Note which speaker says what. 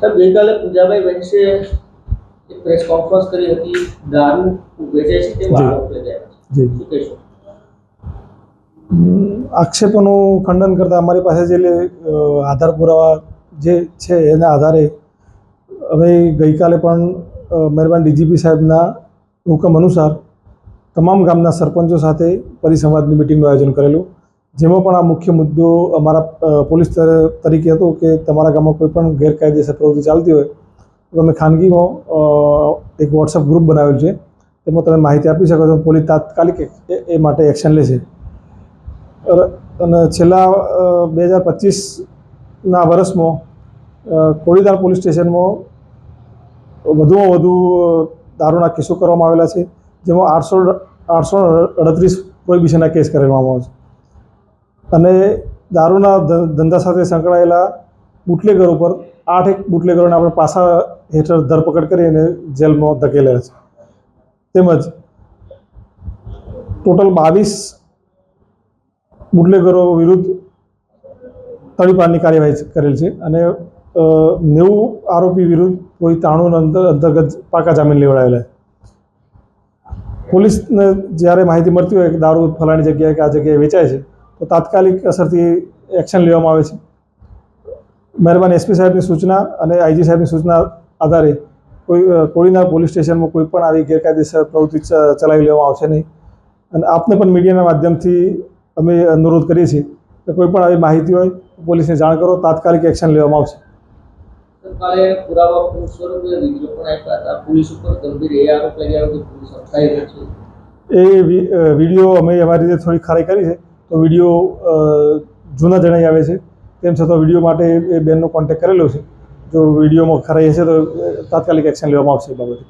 Speaker 1: સાહેબ ગઈકાલે પૂજાભાઈ વંશે એક પ્રેસ કોન્ફરન્સ કરી હતી દારૂ વેચે છે
Speaker 2: તે.
Speaker 1: આરોપ લગાવ્યા
Speaker 2: આક્ષેપોનું ખંડન કરતાં અમારી પાસે જે આધાર પુરાવા જે છે એના આધારે અમે ગઈકાલે પણ મહેરબાન ડીજીપી સાહેબના હુકમ અનુસાર તમામ ગામના સરપંચો સાથે પરિસંવાદની મિટિંગનું આયોજન કરેલું. જેમાં પણ આ મુખ્ય મુદ્દો અમારા પોલીસ તર- તરીકે હતો કે તમારા ગામમાં કોઈ પણ ગેરકાયદેસર પ્રવૃત્તિ ચાલતી હોય, તો તમે ખાનગીમાં એક વોટ્સઅપ ગ્રુપ બનાવેલું છે. તેમાં તમે માહિતી આપી શકો છો પોલીસ તાત્કાલિક એ- માટે એક્શન લેશે. અને છેલ્લા બે હજાર પચીસના વર્ષમાં કોળીદાર પોલીસ સ્ટેશનમાં વધુમાં વધુ દારૂના કેસો કરવામાં આવેલા છે, જેમાં આઠસો આઠસો અડત્રીસ પ્રોહિબિશનના કેસ કરવામાં આવે છે. અને દારૂના ધંધા સાથે સંકળાયેલા બુટલેગર ઉપર આઠ એક બુટલેગરોને આપણે પાસા હેઠળ ધરપકડ કરી અને જેલમાં ધકેલેલા છે. તેમજ ટોટલ બાવીસ બુટલેગરો વિરુદ્ધ તળીપારની કાર્યવાહી કરેલ છે અને નેવું આરોપી વિરુદ્ધ કોઈ તાણું અંદર અંતર્ગત પાકા જામીન લેવડાવેલા પોલીસને જ્યારે માહિતી મળતી હોય કે દારૂ ફલાણી જગ્યાએ કે આ જગ્યાએ વેચાય છે તો તાત્કાલિક અસરથી એક્શન લેવામાં આવે છે. મહેરબાન એસપી સાહેબની સૂચના અને આઈજી સાહેબની સૂચના આધારે કોઈ કોળીના પોલીસ સ્ટેશનમાં કોઈ પણ આવી ગેરકાયદેસર પ્રવૃત્તિ ચલાવી લેવામાં આવશે નહીં. અને આપને પણ મીડિયાના માધ્યમથી અમે અનુરોધ કરીએ છીએ કે કોઈ પણ આવી માહિતી હોય પોલીસને જાણ કરો તાત્કાલિક એક્શન લેવામાં આવશે.
Speaker 1: એ
Speaker 2: વીડિયો અમે અમારી રીતે થોડી ખરાઈ કરી છે. તો વીડિયો જૂના જણાઈ આવે છે. તેમ છતાં વીડિયો માટે એ બેનનો કોન્ટેક્ટ કરેલો છે. જો વિડીયોમાં ખરાઈ હશે તો તાત્કાલિક એક્શન લેવામાં આવશે એ બાબતે.